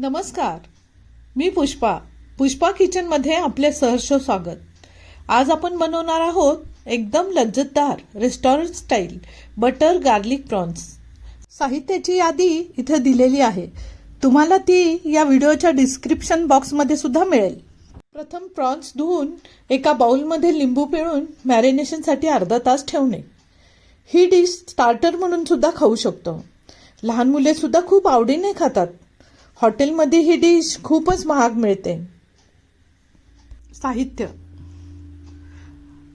नमस्कार. मी पुष्पा. पुष्पा किचनमध्ये आपले सहर्ष स्वागत. आज आपण बनवणार आहोत एकदम लज्जतदार restaurant style butter garlic prawns साहित्याची यादी इथं दिलेली आहे. तुम्हाला ती या व्हिडिओच्या डिस्क्रिप्शन बॉक्समध्ये सुद्धा मिळेल. प्रथम प्रॉन्स धुवून एका बाउलमध्ये लिंबू पिळून मॅरिनेशनसाठी अर्धा तास ठेवणे. ही डिश स्टार्टर म्हणून सुद्धा खाऊ शकतो. लहान मुले सुद्धा खूप आवडीने खातात. हॉटेलमध्ये ही डिश खूपच महाग मिळते. साहित्य.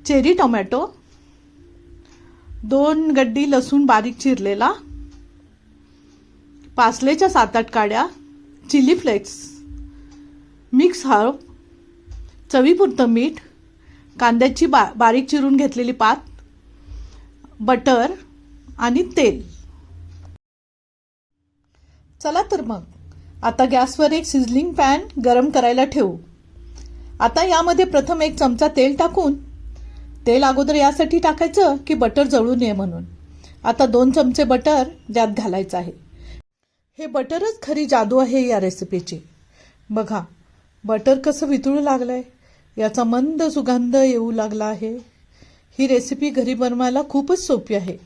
Cherry tomato. दोन गड्डी लसूण बारीक चिरलेला. पासलेच्या सात आठ काड्या. Chilli flakes. Mix herb. चवीपुरतं मीठ. कांद्याची बा बारीक चिरून घेतलेली पात. बटर आणि तेल. चला तर मग. आता गॅसवर एक सिझलिंग पॅन गरम करायला ठेवू. आता यामध्ये प्रथम एक चमचा तेल टाकून तेल अगोदर यासाठी टाकायचं की बटर जळू नये म्हणून. आता दोन चमचे बटर त्यात घालायचं आहे. हे बटरच खरी जादू आहे या रेसिपीची बघा बटर कसं वितळू लागलं आहे याचा मंद सुगंध येऊ लागला आहे. ही रेसिपी घरी बनवायला खूपच सोपी आहे.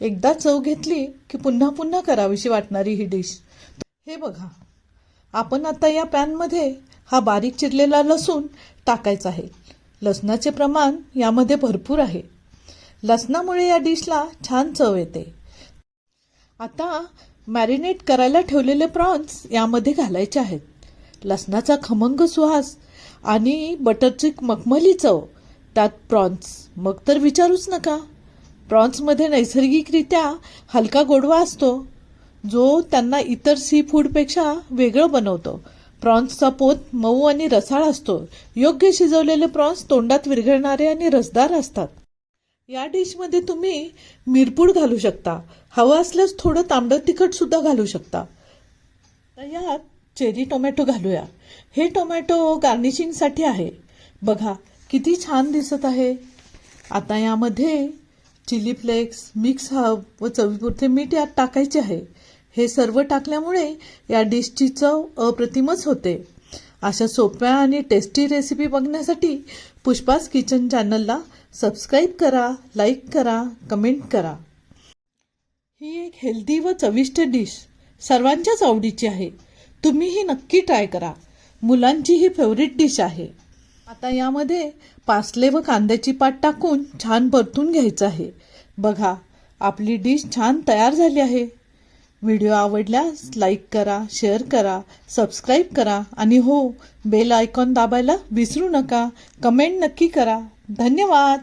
एकदा चव घेतली की पुन्हा पुन्हा करावीशी वाटणारी ही डिश हे बघा आपण आता या पॅनमध्ये हा बारीक चिरलेला लसूण टाकायचा आहे. लसणाचे प्रमाण यामध्ये भरपूर आहे. लसणामुळे या डिशला छान चव येते. आता मॅरिनेट करायला ठेवलेले प्रॉन्स यामध्ये घालायचे आहेत. लसणाचा खमंग सुहास आणि बटरची मखमली चव त्यात प्रॉन्स. मग तर विचारूच नका. प्रॉन्समध्ये नैसर्गिकरित्या हलका गोडवा असतो. जो त्यांना इतर सी फूडपेक्षा वेगळं बनवतो. प्रॉन्सचा पोत मऊ आणि रसाळ असतो. योग्य शिजवलेले प्रॉन्स तोंडात विरघळणारे आणि रसदार असतात. या डिशमध्ये तुम्ही मिरपूड घालू शकता. हवं असल्यास थोडं तांबडं तिखट सुद्धा घालू शकता. तर यात चेरी टोमॅटो घालूया. हे टोमॅटो गार्निशिंगसाठी आहे. बघा किती छान दिसत आहे. आता यामध्ये चिली फ्लेक्स मिक्स हब व चवीपुरते मीठ यात टाकायचे आहे. हे सर्व टाकल्यामुळे या डिशची चव अप्रतिमच होते. अशा सोप्या आणि टेस्टी रेसिपी बघण्यासाठी पुष्पास किचन चॅनलला सबस्क्राईब करा लाईक करा कमेंट करा. ही एक हेल्दी व चविष्ट डिश सर्वांच्याच आवडीची आहे. तुम्हीही नक्की ट्राय करा. मुलांची ही फेवरेट डिश आहे. आता यामध्ये पासले व कांद्याची पात टाकून छान परतून घ्यायचं आहे. बघा आपली डिश छान तयार झाली आहे. व्हिडिओ आवडल्यास लाईक करा शेअर करा सबस्क्राईब करा आणि हो बेल आयकॉन दाबायला विसरू नका. कमेंट नक्की करा. धन्यवाद!